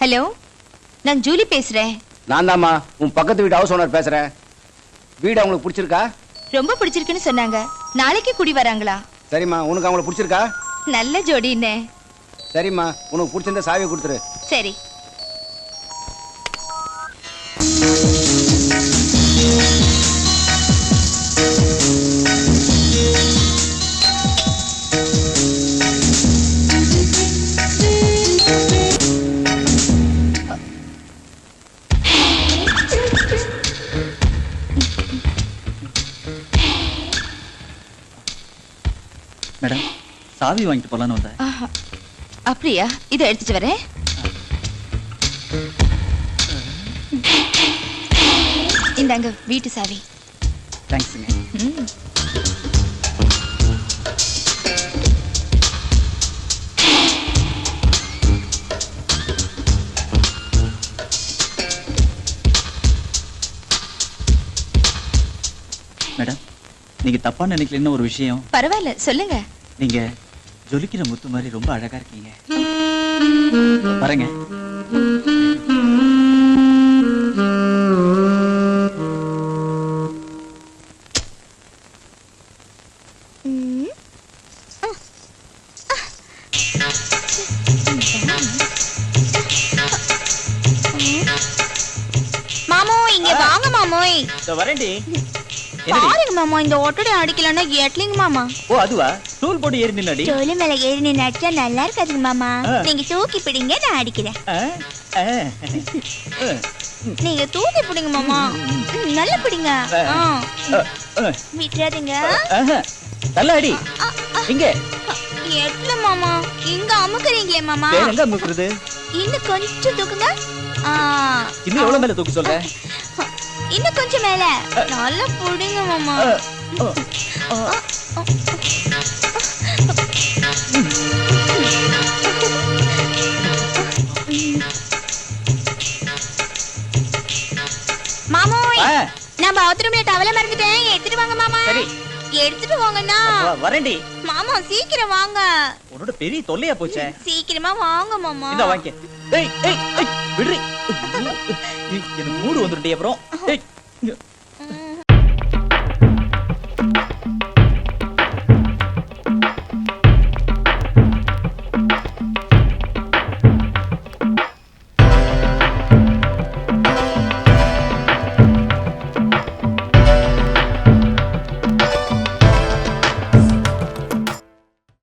Hello நான் Julie பேசுறேன். நான் தாம்மா உன் பக்கத்து வீட்டு ஹவுஸ் ஓனர் பேசுறேன். வீடு அவங்களுக்கு பிடிச்சிருக்கா? ரொம்ப பிடிச்சிருக்குன்னு சொன்னாங்க. நாளைக்கு குடி வராங்களா? சரிம்மா. உனக்கு அவங்கள பிடிச்சிருக்கா? நல்ல ஜோடின்னு. சரிம்மா. உனக்கு பிடிச்சிருந்தா சாவியை கொடுத்துரு. சரி. மேடம் சாவி வாங்கிட்டு போலான்னு வந்தேன். அப்படியா? இதை எடுத்துட்டு வரேன். இந்தாங்க வீட்டு சாவி. தேங்க்ஸுங்க. மேடம் நீங்க தப்பா நினைக்கலன்னு ஒரு விஷயம். பரவாயில்ல சொல்லுங்க. நீங்க ஜொலிக்கிற முத்து மாதிரி ரொம்ப அழகா இருக்கீங்க. வரேங்க ம். மாமோ இங்க வாங்க மாமோய். வரேன்டி. பாருங்க மாமா இந்த ஒட்டடை அடிக்கலன்னா எட்லிங்க மாமா. ஓ அதுவா? டூல் போட்டு ஏறி நின்னாடி தோலு மேல ஏறி நின்னு அடிச்சா நல்லா இருக்காதுங்க மாமா. நீங்க தூக்கி பிடிங்க நான் அடிக்கிறேன். நீங்க தூக்கி பிடிங்க மாமா. நல்லா பிடிங்க. விட்டுறாதீங்க. அடி இங்க. எட்ல மாமா. இங்க அமுக்குறீங்களே மாமா. எங்க முக்குறது இன்னும் கொஞ்சம் தூக்குங்க. இன்னும் எவ்வளவு மேல தூக்க சொல்ற? இன்னும் கொஞ்சம் மேல. நல்லா பிடிங்க மாமா. மாமோய் நான் பாத்ரூம்ல டவல மறந்துட்டேன். எடுத்துட்டு வாங்க மாமா. சரி. எடுத்துட்டு வாங்கண்ணா. வரேன்டி. மாமா சீக்கிரம் வாங்க. உன்னோட பெரிய தொல்லையா போச்சே. சீக்கிரமா வாங்க மாமா. இந்த ஏய் ஏய் ஏய் விடுறி. எனக்கு மூடு வந்துட்டே அப்புறம்.